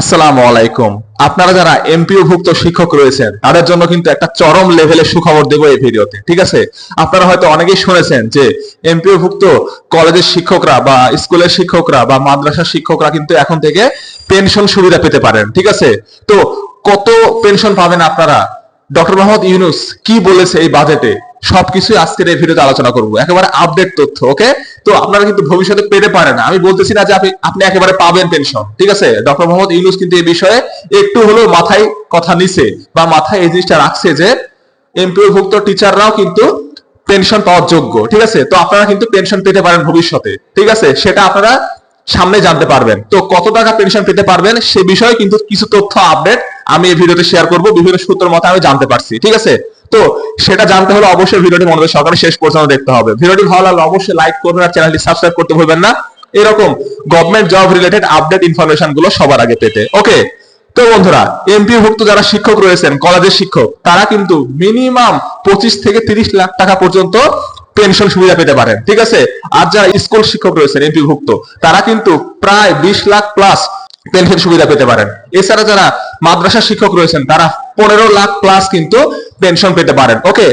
আসসালামু আলাইকুম। আপনারা যারা এমপিও ভুক্ত শিক্ষক রয়েছেন, তাদের জন্য কিন্তু একটা চরম লেভেলের সুখবর দেবো এই ভিডিওতে, ঠিক আছে? আপনারা হয়তো অনেকেই শুনেছেন যে এমপিও ভুক্ত কলেজের শিক্ষকরা বা স্কুলের শিক্ষকরা বা মাদ্রাসার শিক্ষকরা কিন্তু এখন থেকে পেনশন সুবিধা পেতে পারেন, ঠিক আছে? তো কত পেনশন পাবেন আপনারা? ডক্টর মোহাম্মদ ইউনুস কি বলেছে এই বাজেটে সবকিছুই আজকের এই ভিডিওতে আলোচনা করব। একেবারে আপডেট তথ্য ওকে তো আপনারা কিন্তু ভবিষ্যতে পেতে পারেন আমি বলতেছি না যে আপনি আপনি একেবারে পাবেন পেনশন ঠিক আছে? ডক্টর মোহাম্মদ ইউনুস কিন্তু এই বিষয়ে একটু হলেও মাথায় কথা নিছে বা মাথায় এই জিনিসটা রাখছে যে এমপিও ভুক্ত টিচাররাও কিন্তু পেনশন পাওয়ার যোগ্য, ঠিক আছে? তো আপনারা কিন্তু পেনশন পেতে পারেন ভবিষ্যতে, ঠিক আছে? সেটা আপনারা সামনে জানতে পারবেন। তো কত টাকা পেনশন পেতে পারবেন সে বিষয়ে কিন্তু কিছু তথ্য আপডেট আমি এই ভিডিওতে শেয়ার করব। বিভিন্ন সূত্র মতে আমি জানতে পারছি, ঠিক আছে? তো সেটা জানতে হলে অবশ্যই ভিডিওটি মনোযোগ সহকারে শেষ পর্যন্ত দেখতে হবে। ভিডিওটি ভালো লাগলে অবশ্যই লাইক করবেন আর চ্যানেলটি সাবস্ক্রাইব করতে ভুলবেন না। এরকম গভর্নমেন্ট জব রিলেটেড আপডেট ইনফরমেশনগুলো সবার আগে পেতে। ওকে তো বন্ধুরা এমপি ভুক্ত যারা শিক্ষক রয়েছেন কলেজের শিক্ষক, তারা কিন্তু মিনিমাম পঁচিশ থেকে তিরিশ লাখ টাকা পর্যন্ত পেনশন সুবিধা পেতে পারেন। ঠিক আছে? আর যারা স্কুল শিক্ষক রয়েছেন এমপি ভুক্ত তারা কিন্তু প্রায় বিশ লাখ প্লাস পেনশন সুবিধা পেতে পারেন। এছাড়া যারা মাদ্রাসা শিক্ষক রয়েছেন, তারা পনেরো লাখ প্লাস কিন্তু পেনশন পেতে পারেন। ওকে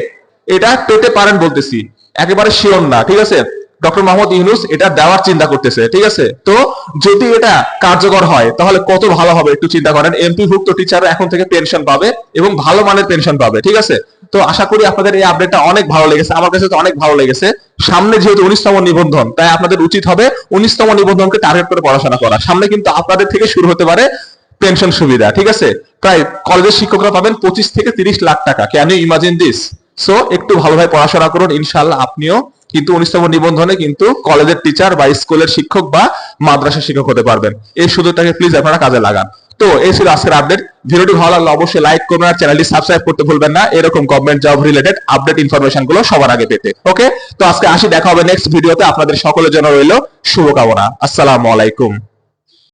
এটা পেতে পারেন বলতেছি। একেবারে শিওর না, ঠিক আছে? ডক্টর মোহাম্মদ ইউনুস এটা দেওয়ার চিন্তা করতেছে, ঠিক আছে? তো যদি এটা কার্যকর হয়, তাহলে কত ভালো হবে একটু চিন্তা করেন। এমপি ভুক্ত টিচাররা এখন থেকে পেনশন পাবে এবং ভালো মানের পেনশন পাবে, ঠিক আছে? তো আশা করি আপনাদের এই আপডেটটা অনেক ভালো লেগেছে, আমার কাছে তো অনেক ভালো লেগেছে। সামনে যেহেতু উনিশতম নিবন্ধন, তাই আপনাদের উচিত হবে উনিশতম নিবন্ধনকে টার্গেট করে পড়াশোনা করা। সামনে কিন্তু আপনাদের থেকে শুরু হতে পারে পেনশন সুবিধা, ঠিক আছে? তাই কলেজের শিক্ষকরা পাবেন পঁচিশ থেকে তিরিশ লাখ টাকা। Can you imagine this so একটু ভালোভাবে পড়াশোনা করুন ইনশাল্লাহ আপনিও কিন্তু উনিশতম নিবন্ধনে কিন্তু কলেজের টিচার বা স্কুলের শিক্ষক বা মাদ্রাসা শিক্ষক হতে পারবেন। এই সুযোগটাকে প্লিজ আপনারা কাজে লাগান। তো, এই ছিল আজকের আপডেট ভিডিওটি ভালো লাগলে অবশ্যই লাইক করবেন আর চ্যানেলটি সাবস্ক্রাইব করতে ভুলবেন না। এরকম গভর্নমেন্ট জব রিলেটেড আপডেট ইনফরমেশনগুলো সবার আগে পেতে। ওকে তো আজকে আসি, দেখা হবে নেক্সট ভিডিওতে আপনাদের সকলের জন্য রইল শুভকামনা। আসসালামু আলাইকুম।